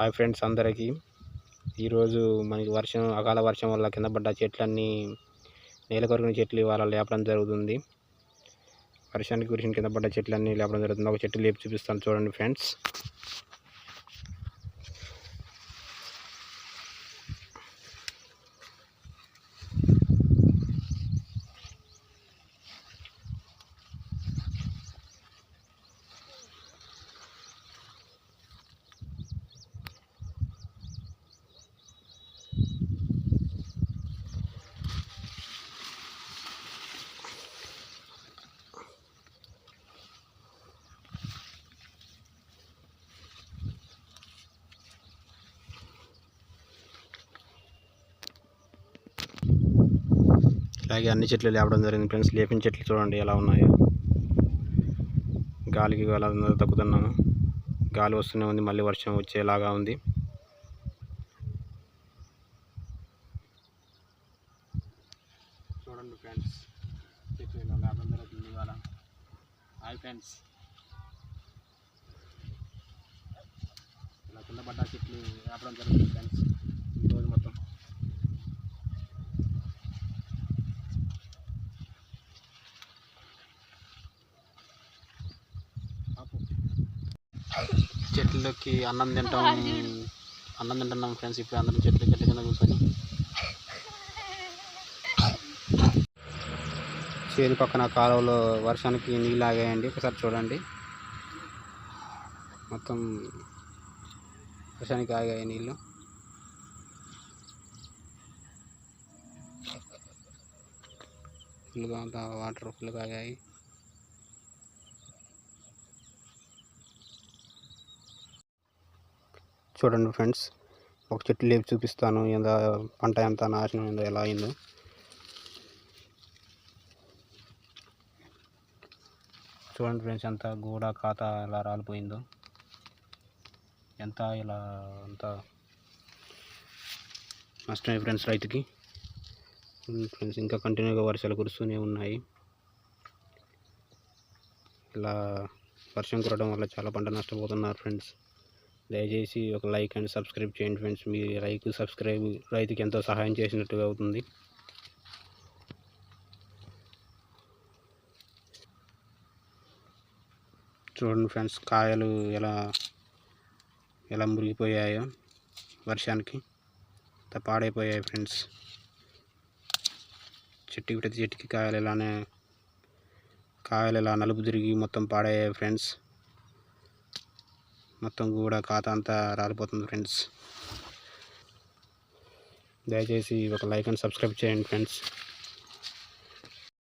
Hi friends అందరికీ. ఈరోజు మనకి వర్షం అకాల వర్షం వల్ల కింద పడ్డ చెట్లన్నీ నేల కొరికిన చెట్లు ఇవాళ లేపడం జరుగుతుంది. వర్షానికి కురిసిన కింద పడ్డ చెట్లన్నీ లేపడం జరుగుతుంది. ఒక చెట్టు లేపి చూపిస్తాను చూడండి ఫ్రెండ్స్. ఇలాగే అన్ని చెట్లు లేపడం జరిగింది ఫ్రెండ్స్. లేపిన చెట్లు చూడండి ఎలా ఉన్నాయో. గాలికి అలా తగ్గుతున్నాను. గాలి వస్తూనే ఉంది మళ్ళీ వర్షం వచ్చేలాగా ఉంది. చూడండి ఫ్రెండ్స్ చెట్లు ఇలా లేపడం జరుగుతుంది ఇవాళ. Hi friends. ఇలా కింద పడ్డ చెట్లు లేపడం జరుగుతుంది ఫ్రెండ్స్ ఈరోజు మొత్తం చెట్లకి అన్నం తింటాం. అన్నం తింటున్నాం ఫ్రెండ్స్ ఇప్పుడు అందరం చెట్లు చెట్ల కింద కూర్చొని. చేను పక్కన కాలువలో వర్షానికి నీళ్ళు ఆగాయండి. ఒకసారి చూడండి. మొత్తం వర్షానికి ఆగాయి నీళ్ళు. ఫుల్గా అంతా వాటర్ ఫుల్గా ఆగాయి. చూడండి ఫ్రెండ్స్. ఒక చెట్టు లేపి చూపిస్తాను. ఎంత పంట ఎంత నాశనం అయిందో ఎలా అయిందో. చూడండి ఫ్రెండ్స్ ఎంత గూడ ఖాతా ఎలా రాలిపోయిందో. ఎంత ఇలా అంత నష్టమే ఫ్రెండ్స్ రైతుకి. ఫ్రెండ్స్ ఇంకా కంటిన్యూగా వర్షాలు కురుస్తూనే ఉన్నాయి. ఇలా వర్షం కురవడం వల్ల చాలా పంట నష్టపోతున్నారు ఫ్రెండ్స్. దయచేసి ఒక లైక్ అండ్ సబ్స్క్రైబ్ చేయండి ఫ్రెండ్స్. మీ లైక్ సబ్స్క్రైబ్ రైతుకి ఎంతో సహాయం చేసినట్టుగా అవుతుంది. చూడండి ఫ్రెండ్స్ కాయలు ఎలా ఎలా మురిగిపోయాయో వర్షానికి. పాడైపోయాయి ఫ్రెండ్స్. చెట్టుకి ప్రతి చెట్టుకి కాయలు ఇలానే కాయలు ఇలా నలుపు తిరిగి మొత్తం పాడయ్యాయి ఫ్రెండ్స్. మొత్తం కూడా ఖాతా అంతా రాలిపోతుంది ఫ్రెండ్స్. దయచేసి ఒక లైక్ అండ్ సబ్స్క్రైబ్ చేయండి ఫ్రెండ్స్.